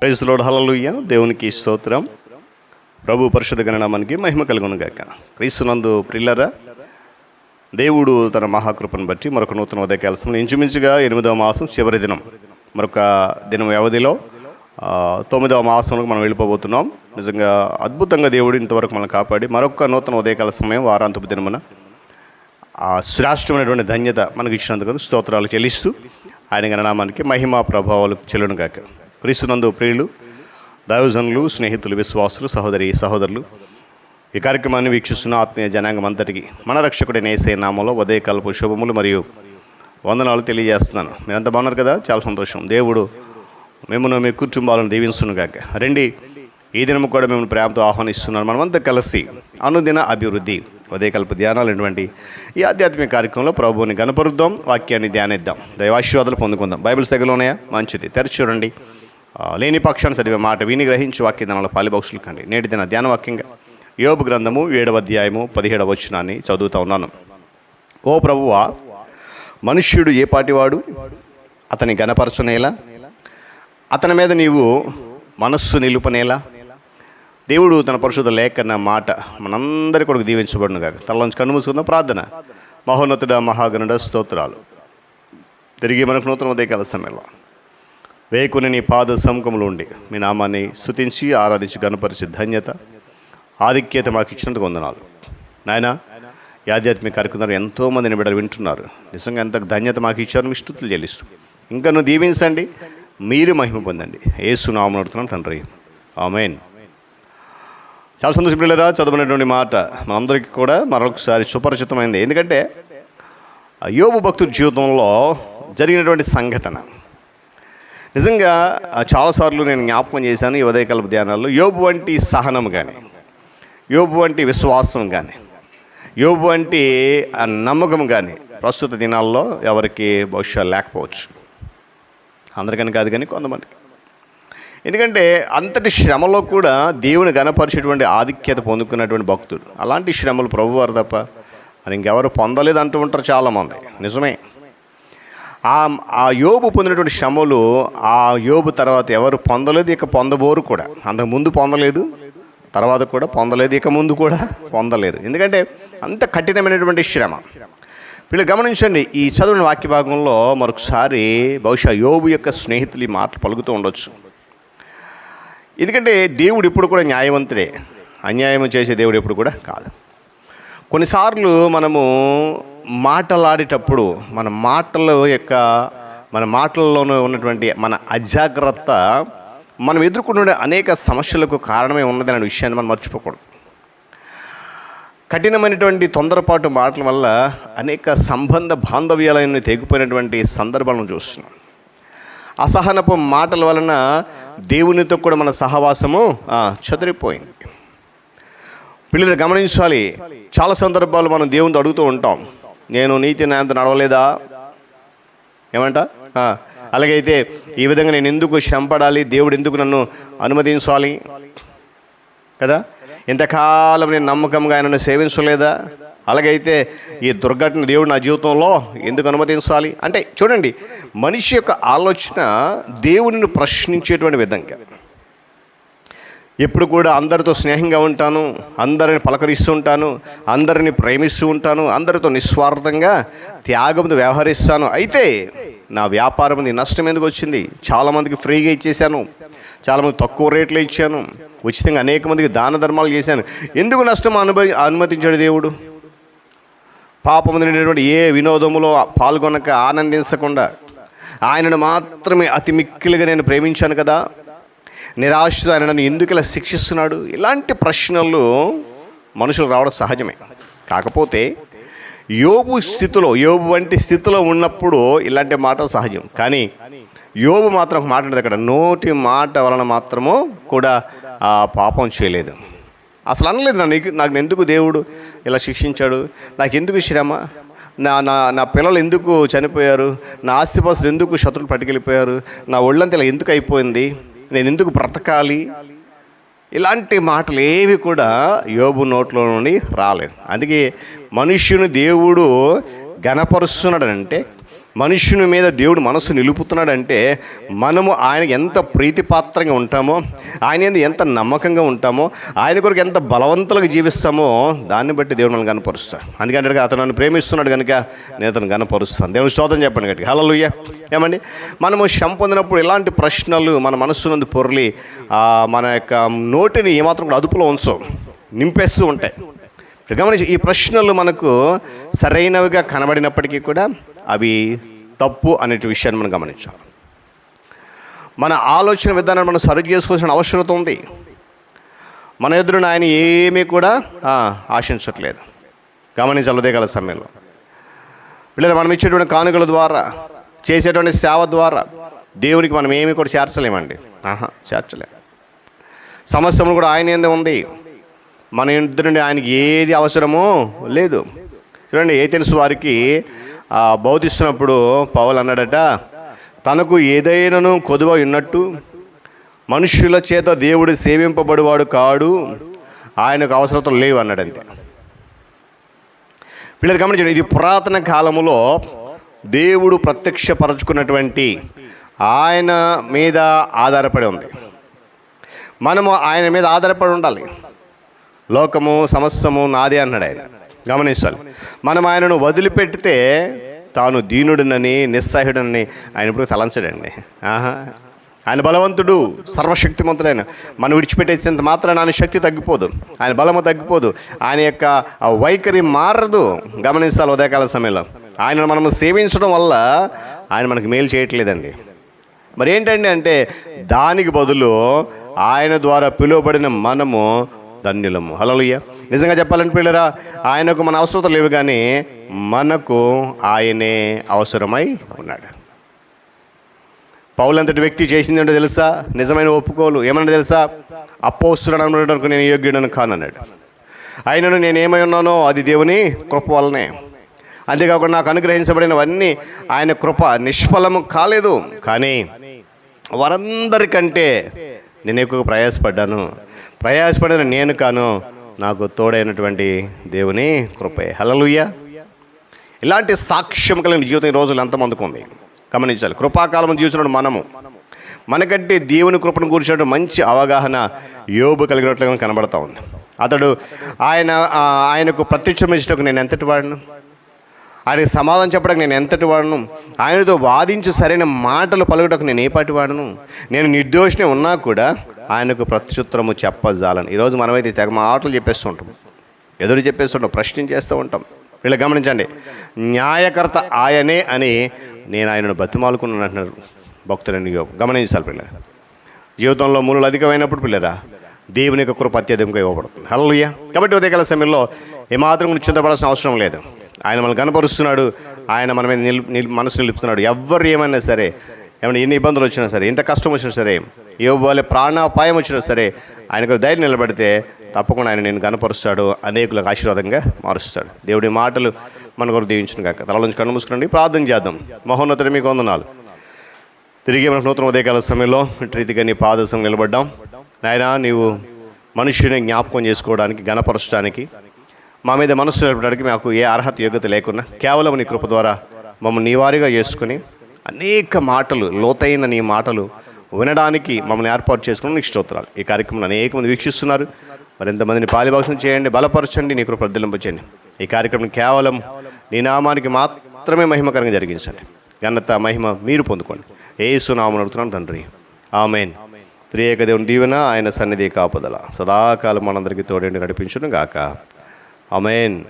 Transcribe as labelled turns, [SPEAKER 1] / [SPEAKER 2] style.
[SPEAKER 1] Praise load hallelujah దేవునికి స్తోత్రం. ప్రభు పరిషత్ గణనామానికి మహిమ కలుగునుగాక. క్రీస్తునందు ప్రిల్లరా దేవుడు తన మహాకృపను బట్టి మరొక నూతన ఉదయ సమయంలో ఇంచుమించుగా ఎనిమిదవ మాసం చివరి దినం. మరొక దినం వ్యవధిలో తొమ్మిదవ మాసంలోకి మనం వెళ్ళిపోబోతున్నాం. నిజంగా అద్భుతంగా దేవుడు ఇంతవరకు మనం కాపాడి మరొక నూతన ఉదయకాల సమయం వారాంతపు దినమున ఆ శ్రేష్టమైనటువంటి ధన్యత మనకు ఇచ్చినందుకు స్తోత్రాలు చెల్లిస్తూ ఆయన గణనామానికి మహిమ ప్రభావాలు చెల్లును కాక క్రీస్తునందు ప్రియులు దైవజనులు స్నేహితులు విశ్వాసులు సహోదరి సహోదరులు ఈ కార్యక్రమాన్ని వీక్షిస్తున్న ఆత్మీయ జనాంగం అంతటికి మన రక్షకుడైన ఏసే నామంలో ఉదయకాలపు శుభములు మరియు వందనాలు తెలియజేస్తున్నాను. మీరంతా బాగున్నారు కదా? చాలా సంతోషం. దేవుడు మిమ్మల్ని మీ కుటుంబాలను దీవించునుగాక. రండి ఈ దినం కూడా మిమ్మల్ని ప్రేమతో ఆహ్వానిస్తున్నాను. మనమంతా కలిసి అనుదిన అభివృద్ధి ఉదయకల్ప ధ్యానాలు అటువంటి ఈ ఆధ్యాత్మిక కార్యక్రమంలో ప్రభువుని గనపరుద్దాం వాక్యాన్ని ధ్యానిద్దాం. దైవాశీర్వాదాలు పొందుకుందాం. బైబిల్స్ దగ్గర ఉన్నాయా? మంచిది. తెరచి చూడండి. లేని పక్షాన్ని చదివే మాట విని గ్రహించి వాక్య దినాల పాలిభక్షులు కండి. నేటి దిన ధ్యాన వాక్యంగా యోబు గ్రంథము ఏడవ అధ్యాయము పదిహేడవ వచనాన్ని చదువుతా ఉన్నాను. ఓ ప్రభువా మనుష్యుడు ఏ పాటివాడు? అతని గణపరచనేలా అతని మీద నీవు మనస్సు నిలుపనేలా? దేవుడు తన పరిశుద్ధ లేఖన మాట మనందరి కొడుకు దీవించబడును కాక తలలోంచి కన్ను మూసుకుందాం ప్రార్థన. మహోన్నతుడ మహాగణుడ స్తోత్రాలు. తిరిగి మనకు నూతన ఉదయకాల సమయంలో. వేకుని నీ పాద సముఖంలో ఉండి మీ నామాన్ని స్థుతించి ఆరాధించి గణపరిచి ధన్యత ఆధిక్యత మాకు ఇచ్చినందుకు వందనాలు. నాయన ఈ ఆధ్యాత్మిక కార్యక్రమాలు ఎంతోమంది నిబిడలు వింటున్నారు. నిజంగా ఎంత ధన్యత మాకు ఇచ్చారు మీ స్థుతులు చెల్లిస్తూ. ఇంకా నువ్వు దీవించండి మీరు మహిమ పొందండి. ఏసు నామం తండ్రి. ఆమెన్. చాలా సంతోషం పిల్లరా చదవనటువంటి మాట మనందరికీ కూడా మరొకసారి సుపరిచితమైంది. ఎందుకంటే యోగు భక్తుల భక్తుడి జీవితంలో జరిగినటువంటి సంఘటన. నిజంగా చాలాసార్లు నేను జ్ఞాపకం చేశాను ఈ ఉదయకల్ప ధ్యానాల్లో. యోబు వంటి సహనం కానీ యోబు వంటి విశ్వాసం కానీ యోబు వంటి నమ్మకం కానీ ప్రస్తుత దినాల్లో ఎవరికి బహుశా లేకపోవచ్చు. అందరికని కాదు కానీ కొంతమందికి. ఎందుకంటే అంతటి శ్రమలో కూడా దేవుని గణపరిచేటువంటి ఆధిక్యత పొందుకున్నటువంటి భక్తుడు. అలాంటి శ్రమలు ప్రభువారు తప్ప మరి ఇంకెవరు పొందలేదు అంటూ ఉంటారు చాలామంది. నిజమే. ఆ ఆ యోబు పొందినటువంటి శ్రమలు ఆ యోబు తర్వాత ఎవరు పొందలేదు ఇక పొందబోరు కూడా. అంతకు ముందు పొందలేదు తర్వాత కూడా పొందలేదు ఇక ముందు కూడా పొందలేరు ఎందుకంటే అంత కఠినమైనటువంటి శ్రమ. వీళ్ళు గమనించండి ఈ చదువుని వాక్య భాగంలో మరొకసారి బహుశా యోబు యొక్క స్నేహితులు ఈ మాటలు పలుకుతూ ఉండొచ్చు. ఎందుకంటే దేవుడు ఇప్పుడు కూడా న్యాయవంతుడే. అన్యాయం చేసే దేవుడు ఎప్పుడు కూడా కాదు. కొన్నిసార్లు మనము మాటలాడేటప్పుడు మన మాటల యొక్క మన మాటల్లోనూ ఉన్నటువంటి మన అజాగ్రత్త మనం ఎదుర్కొనే అనేక సమస్యలకు కారణమే ఉన్నదనే విషయాన్ని మనం మర్చిపోకూడదు. కఠినమైనటువంటి తొందరపాటు మాటల వల్ల అనేక సంబంధ బాంధవ్యాలను తెగిపోయినటువంటి సందర్భాలను చూస్తున్నాం. అసహనపు మాటల వలన దేవునితో కూడా మన సహవాసము చెదిరిపోయింది. పిల్లలు గమనించాలి చాలా సందర్భాలు మనం దేవునితో అడుగుతూ ఉంటాం. నేను నీతి న్యాయంతో నడవలేదా? ఏమంట? అలాగైతే ఈ విధంగా నేను ఎందుకు శ్రమపడాలి? దేవుడు ఎందుకు నన్ను అనుమతించాలి? కదా? ఇంతకాలం నేను నమ్మకంగా ఆయనను సేవించలేదా? అలాగైతే ఈ దుర్ఘటన దేవుడు నా జీవితంలో ఎందుకు అనుమతించాలి? అంటే చూడండి మనిషి యొక్క ఆలోచన దేవుడిని ప్రశ్నించేటువంటి విధంగా. ఎప్పుడు కూడా అందరితో స్నేహంగా ఉంటాను అందరిని పలకరిస్తూ ఉంటాను అందరిని ప్రేమిస్తూ ఉంటాను అందరితో నిస్వార్థంగా త్యాగంతో వ్యవహరిస్తాను. అయితే నా వ్యాపారం మీద నష్టం ఎందుకు వచ్చింది? చాలామందికి ఫ్రీగా ఇచ్చేసాను చాలామంది తక్కువ రేట్లో ఇచ్చాను ఉచితంగా అనేక మందికి దాన ధర్మాలు చేశాను. ఎందుకు నష్టం అనుభవి అనుమతించాడు దేవుడు? పాపం నిండినటువంటి ఏ వినోదములో పాల్గొనక ఆనందించకుండా ఆయనను మాత్రమే అతి మిక్కిలిగా నేను ప్రేమించాను కదా? నిరాశతో ఆయన నన్ను ఎందుకు ఇలా శిక్షిస్తున్నాడు? ఇలాంటి ప్రశ్నలు మనుషులు రావడం సహజమే. కాకపోతే యోబు స్థితిలో యోబు వంటి స్థితిలో ఉన్నప్పుడు ఇలాంటి మాట సహజం. కానీ యోబు మాత్రం ఒక మాట అక్కడ నోటి మాట వలన మాత్రము కూడా ఆ పాపం చేయలేదు. అసలు అనలేదు నన్ను నాకు ఎందుకు దేవుడు ఇలా శిక్షించాడు? నాకు ఎందుకు శ్రమ? నా నా నా పిల్లలు ఎందుకు చనిపోయారు? నా ఆస్తిపాస్తులు ఎందుకు శత్రులు పట్టుకెళ్ళిపోయారు? నా ఒళ్ళంతా ఇలా ఎందుకు అయిపోయింది? నేను ఎందుకు బ్రతకాలి? ఇలాంటి మాటలు ఏవి కూడా యోబు నోట్లో నుండి రాలేదు. అందుకే మనుష్యుని దేవుడు గణపరుస్తున్నాడు అంటే మనుషుని మీద దేవుడు మనసు నిలుపుతున్నాడంటే మనము ఆయనకి ఎంత ప్రీతిపాత్రంగా ఉంటామో ఆయన ఎంత నమ్మకంగా ఉంటామో ఆయన కొరకు ఎంత బలవంతులుగా జీవిస్తామో దాన్ని బట్టి దేవుడు మనల్ని కనపరుస్తాడు అందుకంటే అతను నన్ను ప్రేమిస్తున్నాడు కనుక నేను అతను కనపరుస్తాను దేవుని స్తోత్రం చెప్పండి గట్టి హలో ఏమండి? మనము శం పొందినప్పుడు ఇలాంటి ప్రశ్నలు మన మనస్సునందు పొరలి మన యొక్క నోటిని ఏమాత్రం కూడా అదుపులో ఉంచవు. నింపేస్తూ ఉంటాయి. ఇప్పుడు గమనించి ఈ ప్రశ్నలు మనకు సరైనవిగా కనబడినప్పటికీ కూడా అవి తప్పు అనే విషయాన్ని మనం గమనించాలి. మన ఆలోచన విధానాన్ని మనం సరి చేసుకోవాల్సిన అవసరం ఉంది. మన ఎదురున ఆయన ఏమీ కూడా ఆశించట్లేదు. గమనించాలి గల సమయంలో. పిల్లలు మనం ఇచ్చేటువంటి కానుకల ద్వారా చేసేటువంటి సేవ ద్వారా దేవునికి మనం ఏమీ కూడా చేర్చలేమండి. ఆహా చేర్చలేం. సమస్యలు కూడా ఆయన ఏందే ఉంది. మన ఇంటి నుండి ఆయనకి ఏది అవసరమో లేదు. చూడండి ఏ తెలుసు వారికి బోధిస్తున్నప్పుడు బౌధిస్తున్నప్పుడు పౌలు అన్నాడట తనకు ఏదైనాను కొదువ ఉన్నట్టు మనుషుల చేత దేవుడు సేవింపబడివాడు కాడు ఆయనకు అవసరతలు లేవు అన్నాడు అంతే పిల్లలు గమనించండి ఇది పురాతన కాలములో దేవుడు ప్రత్యక్షపరచుకున్నటువంటి ఆయన మీద ఆధారపడి ఉంది. మనము ఆయన మీద ఆధారపడి ఉండాలి. లోకము సమస్తము నాదే అన్నాడు ఆయన. గమనించాలి. మనం ఆయనను వదిలిపెడితే తాను దీనుడినని నిస్సహాయుడని ఆయన ఇప్పుడు తలంచడండి. ఆహా. ఆయన బలవంతుడు సర్వశక్తిమంతుడైన మనం విడిచిపెట్టేసినంత మాత్రాన ఆయన శక్తి తగ్గిపోదు. ఆయన బలము తగ్గిపోదు. ఆయన యొక్క ఆ వైఖరి మారదు. గమనించాలి ఉదయకాల సమయంలో. ఆయన మనం సేవించడం వల్ల ఆయన మనకు మేలు చేయట్లేదండి. మరి ఏంటండి అంటే దానికి బదులు ఆయన ద్వారా పిలువబడిన మనము ధన్యులము. హలలుయ్య నిజంగా చెప్పాలంటే పిల్లరా ఆయనకు మన అవసరం లేవు కానీ మనకు ఆయనే అవసరమై ఉన్నాడు. పౌలంతటి వ్యక్తి చేసింది ఏంటో తెలుసా? నిజమైన ఒప్పుకోలు. ఏమన్నా తెలుసా? అపోస్తుడనకు నేను యోగ్యుడను కానన్నాడు. ఆయనను నేను ఏమై ఉన్నానో అది దేవుని కృప వల్లనే. అంతేకాకుండా నాకు అనుగ్రహించబడినవన్నీ ఆయన కృప నిష్ఫలము కాలేదు. కానీ వారందరికంటే నేను ఎక్కువ ప్రయాసపడ్డాను. ప్రయాసపడిన నేను కాను నాకు తోడైనటువంటి దేవుని కృపే. హలలుయ్య ఇలాంటి సాక్ష్యం కలిగిన జీవితం ఈ రోజులు ఎంతమందికి ఉంది? గమనించాలి. కృపాకాలం జీవించిన మనము మనకంటే దేవుని కృపను కూర్చున్నట్టు మంచి అవగాహన యోబు కలిగినట్లుగా కనబడతా ఉంది. అతడు ఆయన ఆయనకు ఆయనకు ప్రత్యక్షమించటకు నేను ఎంతటి వాడును? ఆయనకు సమాధానం చెప్పడానికి నేను ఎంతటి వాడను? ఆయనతో వాదించు సరైన మాటలు పలుకటకు నేను ఏ పాటి వాడను? నేను నిర్దోషిని ఉన్నా కూడా ఆయనకు ప్రత్యుత్తరము చెప్పజాలని. ఈరోజు మనమైతే తెగ మాటలు చెప్పేస్తూ ఉంటాం ఎదురు చెప్పేస్తుంటాం ప్రశ్నించేస్తూ ఉంటాం. వీళ్ళు గమనించండి. న్యాయకర్త ఆయనే అని నేను ఆయనను బతిమాలుకున్నాను అంటున్నారు భక్తులని గమనించాలి పిల్లలు. జీవితంలో మూలలు అధికమైనప్పుడు పిల్లరా దేవుని యొక్క కృప అత్యధికంగా ఇవ్వబడుతుంది. హలోయ్యా కాబట్టి ఉదయకాల సమయంలో ఏమాత్రం చింతపడాల్సిన అవసరం లేదు. ఆయన మనల్ని కనపరుస్తున్నాడు ఆయన మన మీద నిల్ మనసు నిలుపుతున్నాడు. ఎవరు ఏమైనా సరే ఏమైనా ఎన్ని ఇబ్బందులు వచ్చినా సరే ఎంత కష్టం వచ్చినా సరే ఇవ్వాలి ప్రాణాపాయం వచ్చినా సరే ఆయనకు ధైర్యం నిలబడితే తప్పకుండా ఆయన నేను కనపరుస్తాడు అనేకులకు ఆశీర్వాదంగా మారుస్తాడు. దేవుడి మాటలు మన కొరకు దీవించిన కాక తల నుంచి కన్ను మూసుకునండి ప్రార్థన చేద్దాం. మహోన్నతుడు మీకు వందనాలు. తిరిగి మనకు నూతన ఉదయకాల సమయంలో రీతిగా నీ పాదశం నిలబడ్డాం. నాయనా నీవు మనుషుని జ్ఞాపకం చేసుకోవడానికి గణపరచడానికి మా మీద మనసు నిలబడడానికి మాకు ఏ అర్హత యోగ్యత లేకుండా కేవలం నీ కృప ద్వారా మమ్మల్ని నీవారిగా చేసుకుని అనేక మాటలు లోతైన నీ మాటలు వినడానికి మమ్మల్ని ఏర్పాటు చేసుకుని నీకు స్తోత్రాలు. ఈ కార్యక్రమం అనేక మంది వీక్షిస్తున్నారు. మరి ఎంతమందిని పాలిభాషణ చేయండి బలపరచండి నీ కృప ప్రతిలింపచేయండి ఈ కార్యక్రమం కేవలం నీ నామానికి మాత్రమే మహిమకరంగా జరిగించండి. ఘనత మహిమ మీరు పొందుకోండి. ఏ సునామం అడుగుతున్నాను తండ్రి. ఆమెన్. త్రియేక దేవుని దీవెన ఆయన సన్నిధి కాపుదల సదాకాలం మనందరికీ తోడేండి నడిపించును గాక ఆమెన్.